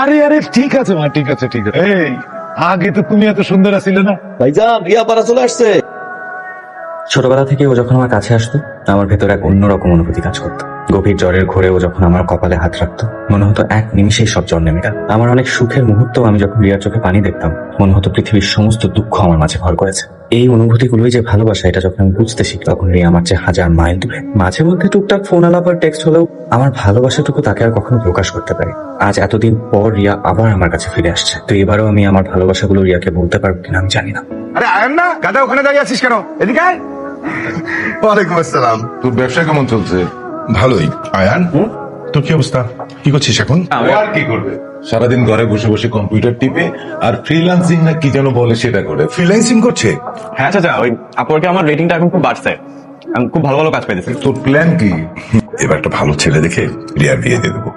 আরে আরে ঠিক আছে মা ঠিক আছে ঠিক আছে। এই আগে তো তুমি এত সুন্দর আছিলে না। ভাইজান বিয়া পারা চলে আসছে। ছোটবেলা থেকে ও যখন আমার কাছে আসতো, আমার ভেতরে এক অন্যরকম অনুভূতি কাজ করতো। গভীর জ্বরের ঘোরে ও যখন আমার কপালে হাত রাখতো, মনে হতো এক নিমিষেই সব জ্বর নেমে গেল। আমার অনেক সুখের মুহূর্ত আমি যখন রিয়ার চোখে পানি দেখতাম, মনে হতো পৃথিবীর সমস্ত দুঃখ আমার মাঝে ভর করেছে। এই অনুভূতিগুলোই যে ভালোবাসা, এটা যখন আমি বুঝতে শিখি, তখন রিয়া আমার চেয়ে হাজার মাইল দূরে। মাঝে মধ্যে টুকটাক ফোন আলাপ আর টেক্সট হলেও আমার ভালোবাসাটুকু তাকে আর কখনো প্রকাশ করতে পারি আজ এতদিন পর রিয়া আবার আমার কাছে ফিরে আসছে। তো এবারও আমি আমার ভালোবাসাগুলো রিয়াকে বলতে পারব কিনা আমি জানি না। আরে আয়ান না গাদা ওখানে দাঁড়িয়ে আছিস কেন? এদিকে ওয়ালাইকুম আসসালাম। তোর ব্যবসা কেমন চলছে? ভালোই। আয়ান? তোর কি অবস্থা? কি করছিস এখন? আর কি করবে? সারাদিন ঘরে বসে বসে কম্পিউটার টিপে আর ফ্রিল্যান্সিং না কি যেন বলে সেটা করে। ফ্রিল্যান্সিং করছে? হ্যাঁ চাচা ওই আপরকে আমার রেটিংটা এখন খুব বাড়ছে। আমি খুব ভালো ভালো কাজ পেয়েছি। তোর প্ল্যান কি? এবার একটা ভালো ছেলে দেখে রিয়ার বিয়ে দিয়ে দেবো।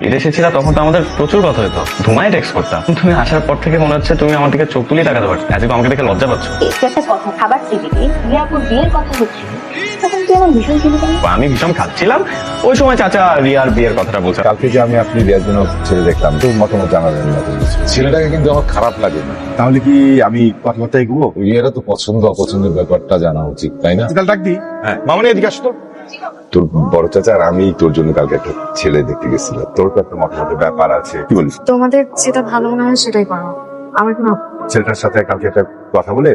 বিদেশে ছিল তখন তো আমাদের প্রচুর কথা হতো ধুমায় টেক্সট করতাম। তুমি আসার পর থেকে মনে হচ্ছে তুমি আমার দিকে চোখ তুলেই তাকাতে পারছ। আজকে আমাকে দেখে লজ্জা পাচ্ছ। একটা কথা খাবার রিয়াপুর বিয়ের কথা হচ্ছিল তখন তুই আমার ভীষণ চিন্তা আমি ভীষণ খাচ্ছিলাম। ওই সময় চাচা রিয়ার বিয়ের কথাটা বলছে। কালকে যে আমি আপনি রিয়ার জন্য ছেলে দেখলাম তোর মতামত জানাবেন না ছেলেটাকে কিন্তু আমার খারাপ লাগে না। তাহলে কি আমি কথাবার্তা এগুলো ইয়েরা তো পছন্দ অপছন্দের ব্যাপারটা জানা উচিত তাই না? ডাক দি। হ্যাঁ। মামনি এদিকে আসতো তোর বড় চাচা আর আমি তোর জন্য কালকে একটা ছেলে দেখতে গেছিলাম। তোর তো একটা মতামতের ব্যাপার আছে। কি বলিস? তোমাদের যেটা ভালো মনে হয় সেটাই করো। আমার কোনো ছেলেটার সাথে কালকে একটা কথা বলে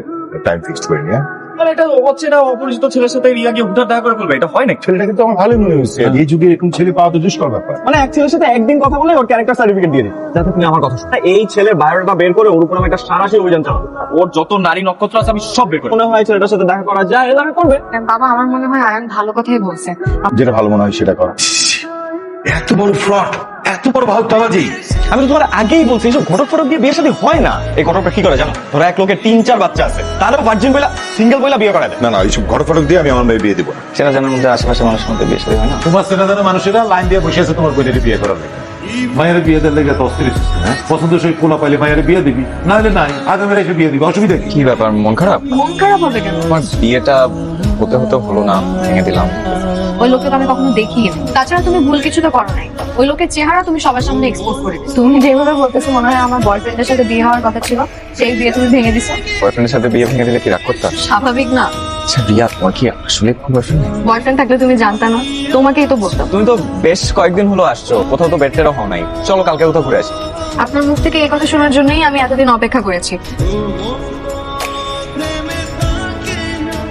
টাইম ফিক্সড করে নিয়ে মানে এটা অচেনা অপরিচিত ছেলের সাথে রিয়া গিয়ে হুঠাৎ দেখা করে ফেলবে? এটা হয় নাকি? ছেলেটা কিন্তু আমার ভালোই মনে হচ্ছে। এই যুগে এরকম ছেলে পাওয়া তো দুষ্কর ব্যাপার। মানে এক ছেলের সাথে একদিন কথা বলে ওর ক্যারেক্টার সার্টিফিকেট দিয়ে দিই যাতে তুমি আমার কথা শোনো। এই ছেলের বায়োডাটা বের করে ওর উপর আমি একটা সারাশি অভিযান চালাবো ওর যত নারী নক্ষত্র আছে আমি সব বের করে মনে হয় ছেলেটার সাথে দেখা করা যায় এলে আমি করবে। বাবা আমার মনে হয় আয়ন ভালো কথাই বলছে। যেটা ভালো মনে হয় সেটা কর। এত বড় ফ্রড এত বড় ভাবতাবাজি আমি তো তোমার আগেই বলছি এইসব ঘটক ফটক দিয়ে বিয়ের সাথে হয় না। এই ঘটকটা কি করে জানো? ধরো এক লোকের তিন চার বাচ্চা আছে তাহলে ভার্জিন বইলা সিঙ্গেল বইলা বিয়ে করা দেয়। না না এইসব ঘটক ফটক দিয়ে আমি আমার মেয়ে বিয়ে দেবো চেনা জানার মধ্যে আশেপাশে মানুষের মধ্যে বিয়ে সাথে হয় না? তোমার চেনা জানা মানুষেরা লাইন দিয়ে বসে আছে তোমার বইয়ের বিয়ে করার লেগে। মায়ের বিয়ে দেওয়ার লেগে তো অস্থির হ্যাঁ? পছন্দ সেই পোলা পাইলে মায়ের বিয়ে দিবি না হলে নাই আগামী রেখে বিয়ে দিবি অসুবিধা কি? কি ব্যাপার মন খারাপ? মন খারাপ হবে কেন? আমার বিয়েটা হতে হতে হলো না ভেঙে দিলাম। ওই লোককে তো আমি কখনো দেখিনি। তাছাড়া তুমি ভুল কিছু তো করো নাই। ওই লোকের চেহারা তুমি সবার সামনে এক্সপোজ করে। তুমি যেভাবে বলতেছো মনে হয় আমার বয়ফ্রেন্ডের সাথে বিয়ে হওয়ার কথা ছিল সেই বিয়ে তুমি ভেঙে দিছো। বয়ফ্রেন্ডের সাথে বিয়ে ভেঙে দিলে কি রাগ করতাম স্বাভাবিক না। আচ্ছা রিয়া তোমার কি আসলে খুব বয়ফ্রেন্ড বয়ফ্রেন্ড থাকলে তুমি জানতা না। তোমাকেই তো বলতাম। তুমি তো বেশ কয়েকদিন হলো আসছো। কোথাও তো বেডটেরও হও নাই। চলো কালকে কোথাও ঘুরে আসি। আপনার মুখ থেকে এই কথা শোনার জন্যই আমি এতদিন অপেক্ষা করেছি।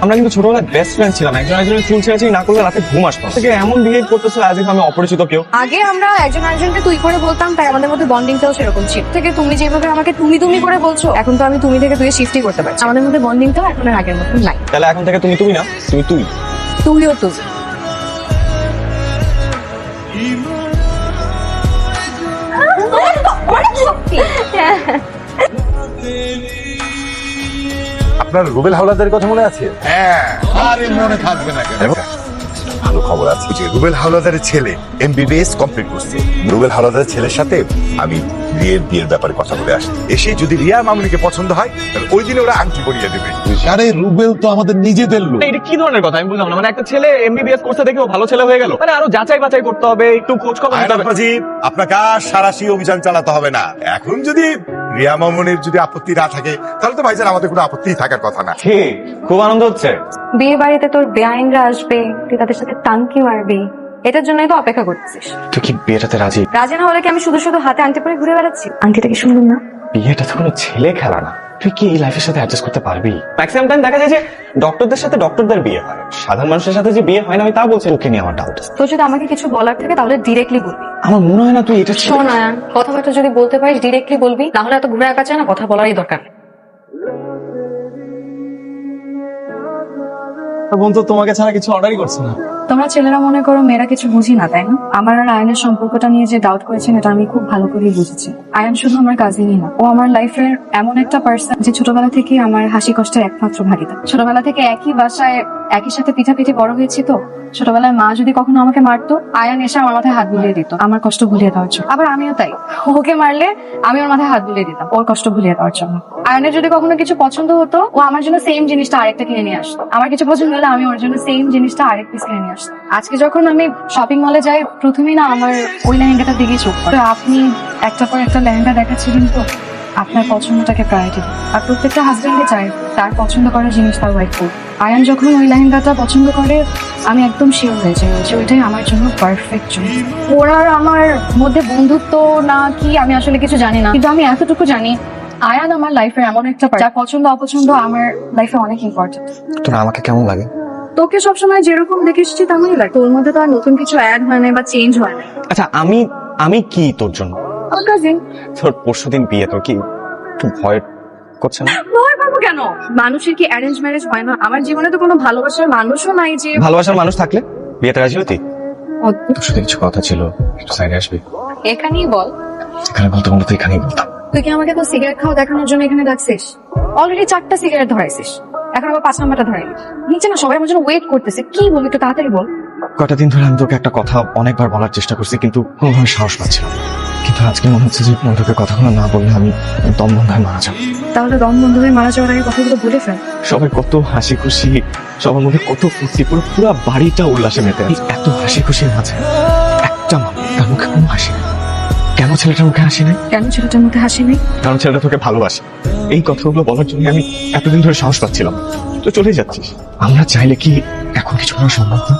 আমরা কিন্তু ছোটবেলায় বেস্ট ফ্রেন্ড ছিলাম। একজন একজনের চুল ছেড়েছি না করলে রাতে ঘুম আসতো থেকে এমন বিহেভ করতেছে আজ আমি অপরিচিত কেউ। আগে আমরা একজন আরেকজনকে তুই করে বলতাম তাই আমাদের মধ্যে বন্ডিংটাও সেরকম ছিল। থেকে তুমি যেভাবে আমাকে তুমি তুমি করে বলছো এখন তো আমি তুমি থেকে তুই শিফটই করতে পারছি। আমাদের মধ্যে বন্ডিংটাও এখন আর আগের মতন নাই। তাহলে এখন থেকে তুমি তুমি না তুমি তুই। তুইও তুই। আপনার রুবেল হাওলাদারের কথা মনে আছে? হ্যাঁ আরে মনে থাকবে না কেন? ভালো খবর আছে যে রুবেল হাওলাদারের ছেলে এমবিবিএস কমপ্লিট করছে। রুবেল হাওলাদারের ছেলের সাথে আমি রিয়ের বিয়ের ব্যাপারে কথা বলে আসি এসে যদি রিয়া মামুনিকে পছন্দ হয় তাহলে ওই দিনে ওরা আংটি পরিয়ে দেবে। আরে রুবেল তো আমাদের নিজেদের লোক। এটা কি ধরনের কথা? আমি বুঝলাম না। মানে একটা ছেলে এমবিবিএস কোর্সে দেখেও ভালো ছেলে হয়ে গেল। মানে আরও যাচাই বাছাই করতে হবে একটু খোঁজ খবর নিতে হবে। আপনাকে আর সারাশি অভিযান চালাতে হবে না। এখন যদি রিয়া মামুনির যদি আপত্তি না থাকে তাহলে তো ভাইজান আমাদের কোনো আপত্তি থাকার কথা না। ঠিক খুব আনন্দ হচ্ছে। বিয়ে বাড়িতে তোর বেআইনরা আসবে তুই তাদের সাথে টাঙ্কি মারবি। এটার জন্যই তো অপেক্ষা করতেছিস। তুই কি বিয়েটাতে রাজি? রাজি না হলে কি আমি শুধু শুধু হাতে আংটি পরে ঘুরে বেড়াচ্ছি? আংটিটা কি সুন্দর না। বিয়েটা তো কোনো ছেলে খেলা না। তুই কি এই লাইফের সাথে অ্যাডজাস্ট করতে পারবি? ম্যাক্সিমাম টাইম দেখা যায় যে ডক্টরদের সাথে ডক্টরদের বিয়ে হয়। সাধারণ মানুষের সাথে যে বিয়ে হয় না আমি তা বলছি ওকে নিয়ে আমার ডাউট তোর যদি আমাকে কিছু বলার থাকে তাহলে ডিরেক্টলি বলবি। আমার মনে হয় না তুই এটা শোন আয়ান কথাবার্তা যদি বলতে পারিস ডিরেক্টলি বলবি তাহলে এত ঘুরে একা চায় না কথা বলারই দরকার। নেই। বোন তোমাকে ছাড়া কিছু অর্ডারই করছে না। তোমরা ছেলেরা মনে করো মেয়েরা কিছু বুঝি না, তাই না? আমার আর আয়নের সম্পর্কটা নিয়ে যে ডাউট করেছেন, এটা আমি খুব ভালো করেই বুঝেছি। আয়ন শুধু আমার কাজিনই না, ও আমার লাইফের এমন একটা পার্সন যে ছোটবেলা থেকে আমার হাসি কষ্টের একমাত্র ভাগিদার। ছোটবেলা থেকে একই বাসায় একই সাথে পিঠাপিঠি বড় হয়েছি তো। ছোটবেলায় মা যদি কখনো আমাকে মারতো, আয়ান এসে আমার মাথায় হাত বুলিয়ে দিত। আমার কষ্ট ভুলিয়ে দেওয়ার জন্য। আবার আমিও তাই। ওকে মারলে আমি ওর মাথায় হাত বুলিয়ে দিতাম, ওর কষ্ট ভুলিয়ে দেওয়ার জন্য। আয়নের যদি কখনো কিছু পছন্দ হতো, ও আমার জন্য সেম জিনিসটা আরেকটা কিনে নিয়ে আসতো। আমার কিছু পছন্দ হলে আমি ওর জন্য সেম জিনিসটা আরেক পিস কিনে নিয়ে আসতাম। আজকে যখন আমি শপিং মলে যাই, প্রথমেই না আমার ওই লেহেঙ্গাটার দিকে চোখ আপনি একটা পর একটা লেহেঙ্গা দেখাচ্ছিলেন তো? আপনার পছন্দটাকে প্রায়োরিটি আর প্রত্যেকটা হাজবেন্ডে চাই তার পছন্দ করা জিনিস তার ওয়াইফ করুক আয়ান যখন ওই লেহেঙ্গাটা পছন্দ করে আমি একদম শিওর হয়ে যাই যে ওইটাই আমার জন্য পারফেক্ট চয়েস ওর আমার মধ্যে বন্ধুত্ব না কি আমি আসলে কিছু জানি না। কিন্তু আমি এতটুকু জানি আয়ান আমার লাইফের এমন একটা part, যার পছন্দ অপছন্দ আমার লাইফে অনেক ইম্পর্টেন্ট তোর আমাকে কেমন লাগে? তোকে সবসময় যেরকম দেখে এসেছি তেমনই লাগে। তোর মধ্যে তো আর নতুন কিছু অ্যাড হয় না বা চেঞ্জ হয় না আচ্ছা আমি আমি কি তোর জন্য? আমার কাজিন তোর পরশু দিন বিয়ে তোর কি একটু ভয় করছে না? ভয় পাবো কেন? মানুষের কি অ্যারেঞ্জ ম্যারেজ হয় না? আমার জীবনে তো কোনো ভালোবাসার মানুষও নাই যে ভালোবাসার মানুষ থাকলে বিয়েতে রাজি হতি? তোর সাথে কিছু কথা ছিল একটু সাইডে আসবি। এখানেই বল। এখানে বলতে বলতে এখানেই বলতাম। তুই কি আমাকে তো সিগারেট খাওয়া দেখানোর জন্য এখানে ডাকছিস? অলরেডি চারটা সিগারেট ধরাইছিস। এখন আবার পাঁচ নাম্বারটা ধরাই নিচে না সবাই আমার জন্য ওয়েট করতেছে। কি বলবি একটু তাড়াতাড়ি বল। কটা দিন ধরে আমি তোকে একটা কথা অনেকবার বলার চেষ্টা করছি কিন্তু কোনোভাবে সাহস পাচ্ছিলাম না। কিন্তু আজকে মনে হচ্ছে যে তোকে কথাগুলো না বললে আমি দম বন্ধ হয়ে মারা যাব। তাহলে দম বন্ধ হয়ে মারা যাওয়ার আগে কথাগুলো বলে ফেল। সবাই কত হাসি খুশি সবার মধ্যে কত ফুর্তি পুরো পুরো বাড়িটা উল্লাসে মেতে এত হাসি খুশির মাঝে একটা মানুষ তার মুখে কোনো হাসি নেই। কেন ছেলেটার মুখে হাসি নেই? কেন ছেলেটার মধ্যে হাসি নেই? কারণ ছেলেটা তোকে ভালোবাসে। এই কথাগুলো বলার জন্য আমি এতদিন ধরে সাহস পাচ্ছিলাম তো চলে যাচ্ছিস। আমরা চাইলে কি এখন কিছু করা সম্ভব না?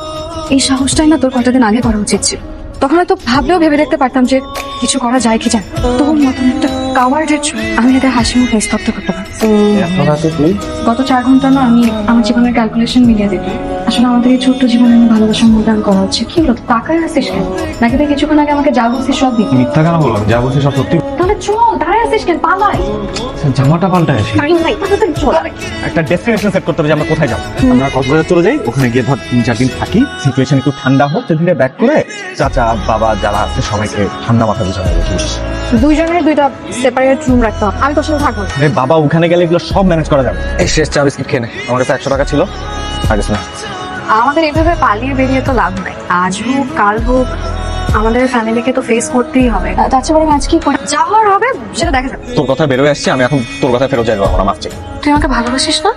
এই সাহসটাই না তোর কটা দিন আগে করা উচিত ছিল। তখন হয়তো ভাবলেও ভেবে দেখতে পারতাম যে কিছু করা যায় কি যায় তোর মতন একটা কাওয়ার্ডের জন্য। আমি এদের হাসি মুখে স্তব্ধ করতে পারি গত চার ঘণ্টা না আমি আমার জীবনের ক্যালকুলেশন মিলিয়ে দেখি। আসলে আমাদের এই ছোট্ট জীবনে আমি ভালোবাসার মূল্যায়ন করা হচ্ছে। কি হলো তাকায় আসিস কেন? নাকি তুই কিছুক্ষণ আগে আমাকে যা বলছিস সব দিবি মিথ্যা কেন বললাম যা বলছি সব সত্যি। তাহলে চল দাঁড়ায় আসিস কেন? পালাই। জামাটা পাল্টা আসি। একটা ডেস্টিনেশন সেট করতে হবে যে আমরা কোথায় যাব। আমরা কক্সবাজার চলে যাই ওখানে গিয়ে ধর তিন চার দিন থাকি। সিচুয়েশন একটু ঠান্ডা হোক সেদিনে ব্যাক করে চাচা বাবা যারা আছে সবাইকে ঠান্ডা দুইজনের দুইটা সেপারেট রুম রাখতে হবে। আমি তোর সাথে থাকব। না। বাবা ওখানে গেলে এগুলো সব ম্যানেজ করা যাবে। এই শেষ চা বিস্কিট খেয়ে নে। আমার কাছে একশো টাকা ছিল। আগে না। আমাদের এভাবে পালিয়ে বেরিয়ে তো লাভ নাই। আজ হোক কাল হোক আমাদের ফ্যামিলিকে তো ফেস করতেই হবে। তাছাড়া বরং আজ কি করে যা হওয়ার হবে সেটা দেখা যাবে। তোর কথা বেরোয় আসছে আমি এখন তোর কথা ফেরত যাই না মাফ তুই আমাকে ভালোবাসিস না?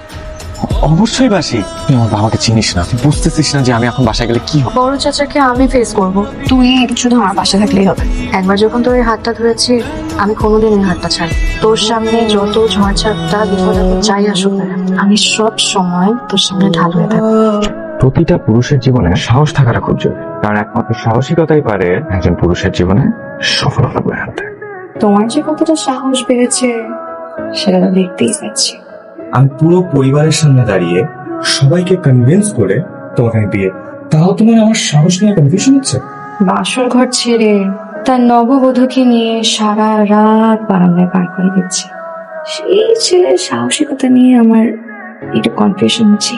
অবশ্যই বাসি। তুই আমার বাবাকে চিনিস না। তুই বুঝতেছিস না যে আমি এখন বাসায় গেলে কি হবে। বড় চাচাকে আমি ফেস করব। তুই শুধু আমার পাশে থাকলেই হবে। একবার যখন তোর এই হাতটা ধরেছি আমি কোনোদিন এই হাতটা ছাড় তোর সামনে যত ঝড়ঝাপটা বিপদ যাই আসুক না কেন, আমি সব সময় তোর সামনে ঢাল হয়ে থাকব। প্রতিটা পুরুষের জীবনে সাহস থাকাটা খুব জরুরি। কারণ একমাত্র সাহসিকতাই পারে একজন পুরুষের জীবনে সফলতা বয়ে আনতে। তোমার যে কতটা সাহস বেড়েছে সেটা তো দেখতেই পাচ্ছি। আমি পুরো পরিবারের সামনে দাঁড়িয়ে সবাইকে কনভিন্স করে তোমাকে বিয়ে তাও তোমার আমার সাহস নিয়ে কনফিউশন হচ্ছে? বাসর ঘর ছেড়ে তার নববধূকে নিয়ে সারা রাত বারান্দায় পার করে দিচ্ছে। সেই ছেলের সাহসিকতা নিয়ে আমার একটু কনফিউশন হচ্ছে।